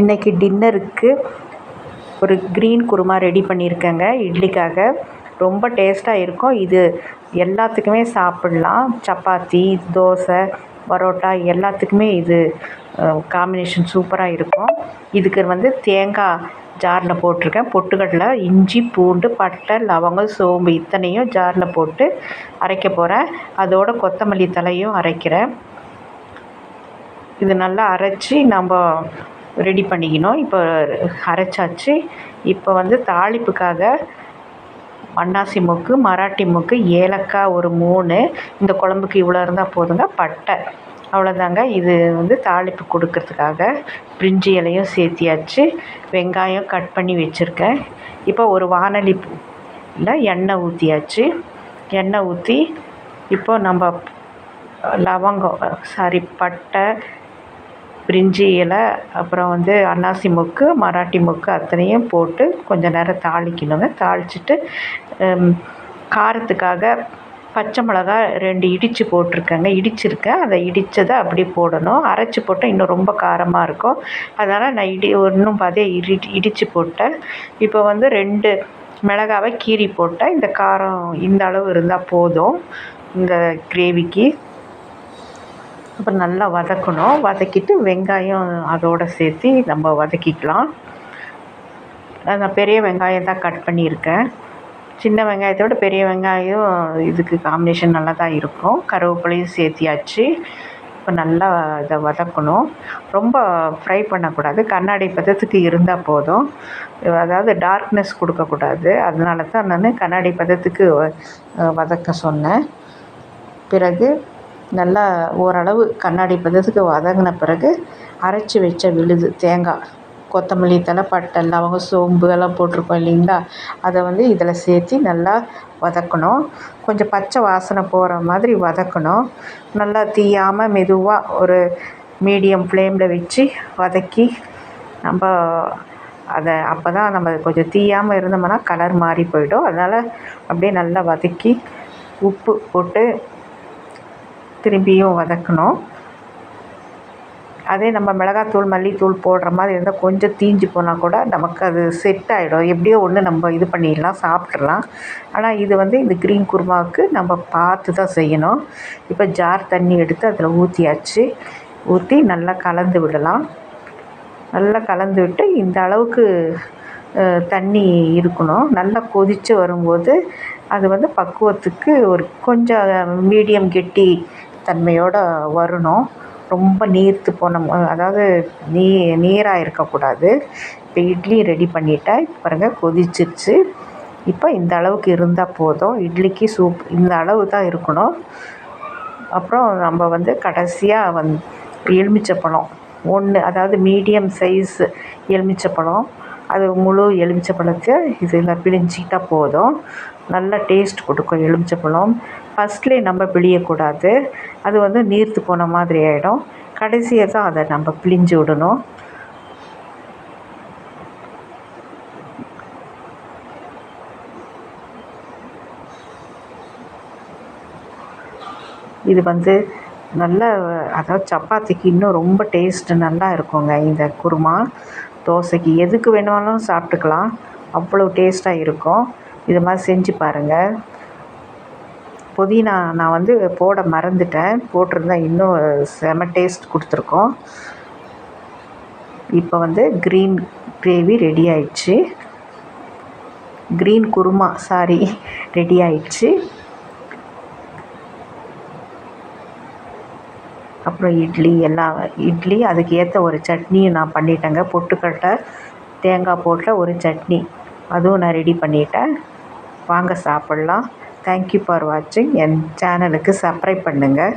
இன்றைக்கி டின்னருக்கு ஒரு க்ரீன் குருமா ரெடி பண்ணியிருக்கேங்க. இட்லிக்காக. ரொம்ப டேஸ்ட்டாக இருக்கும். இது எல்லாத்துக்குமே சாப்பிட்லாம். சப்பாத்தி தோசை பரோட்டா எல்லாத்துக்குமே இது காம்பினேஷன் சூப்பராக இருக்கும். இதுக்கு வந்து தேங்காய் ஜாரில் போட்டிருக்கேன். பொட்டுக்கடலை இஞ்சி பூண்டு பட்டை லவங்கம் சோம்பு இத்தனையும் ஜாரில் போட்டு அரைக்க போகிறேன் அதோட கொத்தமல்லி தலையும் அரைக்கிறேன். இது நல்லா அரைச்சி நம்ம ரெடி பண்ணிக்கணும். இப்போ அரைச்சாச்சு. இப்போ வந்து தாளிப்புக்காக அன்னாசி மொக்கு மராட்டி மொக்கு ஏலக்காய் ஒரு மூணு இந்த குழம்புக்கு இவ்வளோ இருந்தால் போதுங்க பட்டை. அவ்வளோதாங்க இது வந்து தாளிப்பு கொடுக்கறதுக்காக பிரிஞ்சி இலையும் சேர்த்தியாச்சு. வெங்காயம் கட் பண்ணி வச்சுருக்கேன். இப்போ ஒரு வானொலி எண்ணெய் ஊற்றியாச்சு எண்ணெய் ஊற்றி இப்போ நம்ம லவங்கம் சாரி பட்டை பிரிஞ்சி இலை அப்புறம் வந்து அன்னாசி மொக்கு மராட்டி மொக்கு அத்தனையும் போட்டு கொஞ்சம் நேரம் தாளிக்கணுங்க. தாளிச்சிட்டு காரத்துக்காக பச்சை மிளகா ரெண்டு இடித்து போட்டிருக்கேங்க. இடிச்சிருக்கேன். அதை இடித்ததை அப்படி போடணும். அரைச்சி போட்டால் இன்னும் ரொம்ப காரமாக இருக்கும். அதனால் நான் இடி இன்னும் பாதியாக இடி இடித்து போட்டேன். இப்போ வந்து ரெண்டு மிளகாவை கீறி போட்டேன். இந்த காரம் இந்த அளவு இருந்தால் போதும். இந்த கிரேவிக்கு. அப்புறம் நல்லா வதக்கணும். வதக்கிட்டு வெங்காயம் அதோடு சேர்த்து நம்ம வதக்கிக்கலாம். நான் பெரிய வெங்காயம் தான் கட் பண்ணியிருக்கேன். சின்ன வெங்காயத்தோட பெரிய வெங்காயம் இதுக்கு காம்பினேஷன் நல்லா தான் இருக்கும். கருவேப்பிலையும் சேர்த்தியாச்சு. இப்போ நல்லா இதை வதக்கணும். ரொம்ப ஃப்ரை பண்ணக்கூடாது. கண்ணாடி பதத்துக்கு இருந்தால் போதும். அதாவது டார்க்னஸ் கொடுக்கக்கூடாது. அதனால தான் நான் கண்ணாடி பதத்துக்கு வதக்க சொன்னேன். பிறகு நல்லா ஓரளவு கண்ணாடி பதத்துக்கு வதங்கின பிறகு அரைச்சி வச்ச விழுது தேங்காய் கொத்தமல்லி தழை பட்டை லவங்கம் சோம்பு எல்லாம் போட்டிருக்கோம் இல்லைங்களா? அதை வந்து இதில் சேர்த்து நல்லா வதக்கணும். கொஞ்சம் பச்சை வாசனை போகிற மாதிரி வதக்கணும். நல்லா தீயாமல் மெதுவாக ஒரு மீடியம் ஃப்ளேமில் வச்சு வதக்கி நம்ம அதை அப்போ தான் நம்ம கொஞ்சம் தீயாமல் இருந்தோம்னா கலர் மாறி போயிடும். அதனால் அப்படியே நல்லா வதக்கி உப்பு போட்டு திரும்பியும் வதக்கணும். அதே நம்ம மிளகாத்தூள் மல்லித்தூள் போடுற மாதிரி இருந்தால் கொஞ்சம் தீஞ்சு போனால் கூட நமக்கு அது செட் ஆகிடும் எப்படியோ ஒன்று நம்ம இது பண்ணிடலாம் சாப்பிட்றலாம் ஆனால் இது வந்து இந்த க்ரீன் குருமாவுக்கு நம்ம பார்த்து தான் செய்யணும். இப்போ ஜார் தண்ணி எடுத்து அதில் ஊற்றியாச்சு ஊற்றி நல்லா கலந்து விடலாம். நல்லா கலந்து விட்டு இந்த அளவுக்கு தண்ணி இருக்கணும். நல்லா கொதித்து வரும்போது அது வந்து பக்குவத்துக்கு ஒரு கொஞ்சம் மீடியம் கெட்டி தன்மையோடு வரணும். ரொம்ப நீர்த்து போன அதாவது நீ நீராக இருக்கக்கூடாது. இப்போ இட்லி ரெடி பண்ணிட்டேன் இப்போ பாருங்கள் கொதிச்சிருச்சு. இப்போ இந்த அளவுக்கு இருந்தால் போதும். இட்லிக்கு சூப் இந்த அளவு தான் இருக்கணும். அப்புறம் நம்ம வந்து கடைசியாக வந் எலுமிச்சப்பழம் ஒன்று அதாவது மீடியம் சைஸ் எலுமிச்சப்பழம் அது முழு எலுமிச்சப்பழத்தை இதில் பிழிஞ்சிக்கிட்டா போதும். நல்ல டேஸ்ட் கொடுக்கும் எலுமிச்சப்பழம். ஃபஸ்ட்லேயே நம்ம பிழியக்கூடாது. அது வந்து நீர்த்து போன மாதிரி ஆகிடும் கடைசியாக தான் அதை நம்ம பிழிஞ்சு விடணும். இது வந்து நல்ல அதாவது சப்பாத்திக்கு இன்னும் ரொம்ப டேஸ்ட்டு நல்லா இருக்குங்க. இந்த குருமா. தோசைக்கு எதுக்கு வேணாலும் சாப்பிட்டுக்கலாம். அவ்வளோ டேஸ்ட்டாக இருக்கும். இது மாதிரி செஞ்சு பாருங்கள் புதினா நான் வந்து போட மறந்துட்டேன். போட்டிருந்தா இன்னும் செம டேஸ்ட் கொடுத்துருக்கோம். இப்போ வந்து க்ரீன் கிரேவி ரெடி ஆயிடுச்சு. க்ரீன் குருமா சாரி ரெடி ஆயிடுச்சு. அப்புறம் இட்லி எல்லாம் இட்லி அதுக்கு ஏற்ற ஒரு சட்னியும் நான் பண்ணிட்டேங்க. பொட்டுக்கட்டை தேங்காய் போட்ட ஒரு சட்னி. அதுவும் நான் ரெடி பண்ணிட்டேன். வாங்க சாப்பிட்லாம். தேங்க்யூ ஃபார் வாட்சிங் என் சேனலுக்கு சப்ஸ்கிரைப் பண்ணுங்கள்